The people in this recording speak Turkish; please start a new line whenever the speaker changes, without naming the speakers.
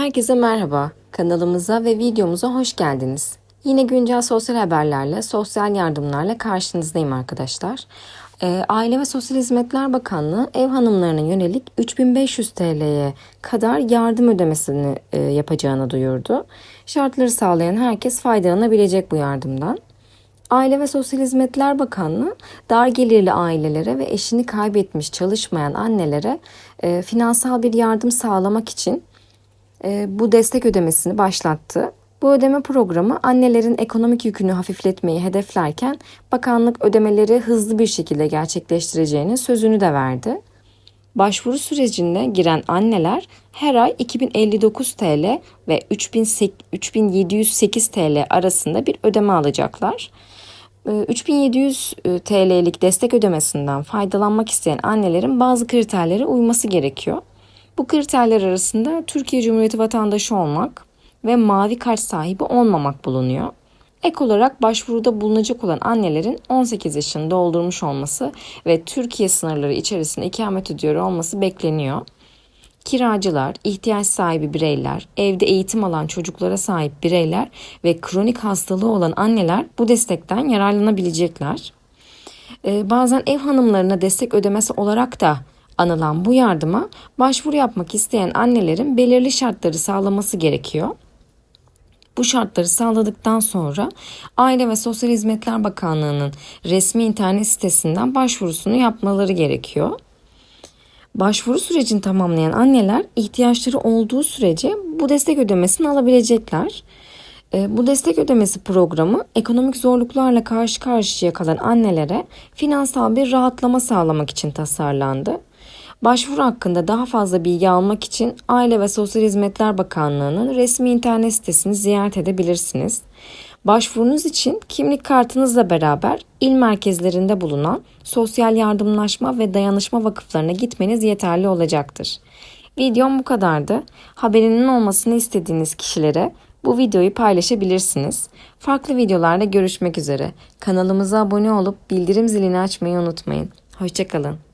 Herkese merhaba. Kanalımıza ve videomuza hoş geldiniz. Yine güncel sosyal haberlerle, sosyal yardımlarla karşınızdayım arkadaşlar. Ee, Aile ve Sosyal Hizmetler Bakanlığı ev hanımlarına yönelik 3500 TL'ye kadar yardım ödemesini e, yapacağını duyurdu. Şartları sağlayan herkes faydalanabilecek bu yardımdan. Aile ve Sosyal Hizmetler Bakanlığı dar gelirli ailelere ve eşini kaybetmiş çalışmayan annelere e, finansal bir yardım sağlamak için bu destek ödemesini başlattı. Bu ödeme programı annelerin ekonomik yükünü hafifletmeyi hedeflerken bakanlık ödemeleri hızlı bir şekilde gerçekleştireceğinin sözünü de verdi. Başvuru sürecine giren anneler her ay 2059 TL ve 3708 TL arasında bir ödeme alacaklar. 3700 TL'lik destek ödemesinden faydalanmak isteyen annelerin bazı kriterlere uyması gerekiyor. Bu kriterler arasında Türkiye Cumhuriyeti vatandaşı olmak ve mavi kart sahibi olmamak bulunuyor. Ek olarak başvuruda bulunacak olan annelerin 18 yaşını doldurmuş olması ve Türkiye sınırları içerisinde ikamet ediyor olması bekleniyor. Kiracılar, ihtiyaç sahibi bireyler, evde eğitim alan çocuklara sahip bireyler ve kronik hastalığı olan anneler bu destekten yararlanabilecekler. Ee, bazen ev hanımlarına destek ödemesi olarak da anılan bu yardıma başvuru yapmak isteyen annelerin belirli şartları sağlaması gerekiyor. Bu şartları sağladıktan sonra Aile ve Sosyal Hizmetler Bakanlığı'nın resmi internet sitesinden başvurusunu yapmaları gerekiyor. Başvuru sürecini tamamlayan anneler ihtiyaçları olduğu sürece bu destek ödemesini alabilecekler. Ee, bu destek ödemesi programı ekonomik zorluklarla karşı karşıya kalan annelere finansal bir rahatlama sağlamak için tasarlandı. Başvuru hakkında daha fazla bilgi almak için Aile ve Sosyal Hizmetler Bakanlığı'nın resmi internet sitesini ziyaret edebilirsiniz. Başvurunuz için kimlik kartınızla beraber il merkezlerinde bulunan sosyal yardımlaşma ve dayanışma vakıflarına gitmeniz yeterli olacaktır. Videom bu kadardı. Haberinin olmasını istediğiniz kişilere bu videoyu paylaşabilirsiniz. Farklı videolarda görüşmek üzere. Kanalımıza abone olup bildirim zilini açmayı unutmayın. Hoşçakalın.